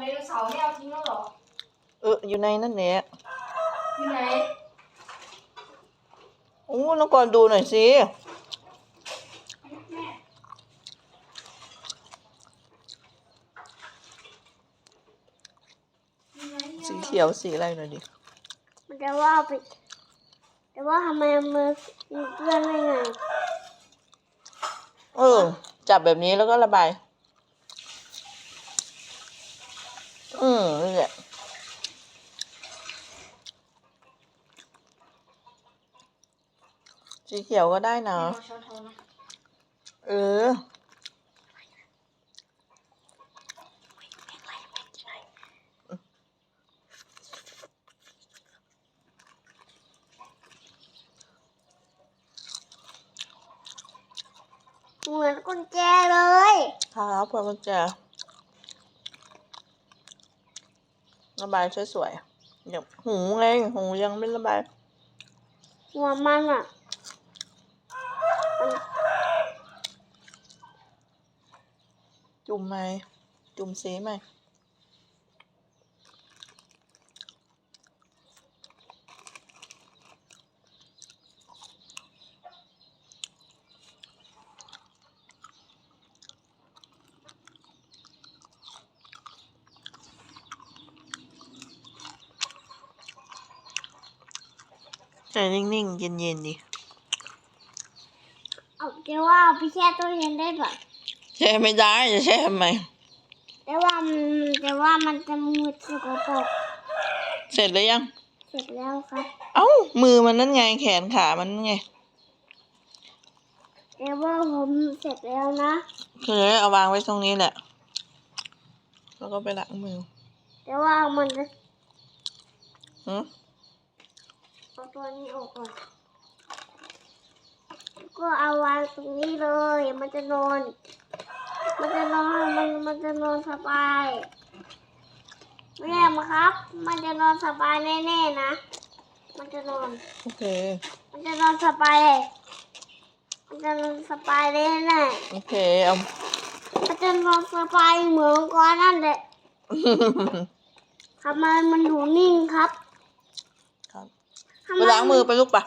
ไดโนเสาร์ไม่เอาทิ้งแล้วเหรอ เอออยู่ในนั่นแหละอยู่ไหน โอ้น้องก่อนดูหน่อยสิแม่สีเขียวสีอะไรหน่อยดิมันจะว่าไปแต่ว่าทำไมมือมีเพื่อนได้ไงเออ จับแบบนี้แล้วก็ระบาย อืมนี่แหละสีเขียวก็ได้นะเอาช้อนทองนะเออ เหมือนกุญแจเลย ครับพวงกุญแจ ระบายสวยๆเดี๋ยวหูไงหูยังไม่ระบายหัวมันอะมันจุ่มไหมจุ่มสีไหม ใจนิ่งๆ เย็นๆดิเอาแต่ว่าเอาไปแช่ตู้เย็นได้ปะแช่ไม่ได้จะแช่ทำไมแต่ว่ามันแต่ว่ามันจะมืดสกปรกเสร็จแล้วยัง เสร็จแล้วครับเอ้า มือมันนั่นไงแขนขามันนั่นไงแต่ว่าผมเสร็จแล้วนะโอเคเอาวางไว้ตรงนี้แหละ แล้วก็ไปล้างมือแต่ว่ามันจะหืม เอาตัวนี้ออกก่อน ก็เอาวางตรงนี้เลย มันจะนอน มันจะนอน มันมันจะนอนสบายแม่มาครับ มันจะนอนสบายแน่ๆนะ มันจะนอน โอเค มันจะนอนสบายเลยมันจะนอนสบายเลยแน่โอเคเอามันจะนอนสบายเหมือนก้อนนั่นแหละ ทำไมมันอยู่นิ่งครับครับทำ ไปล้างมือไปลูกปะ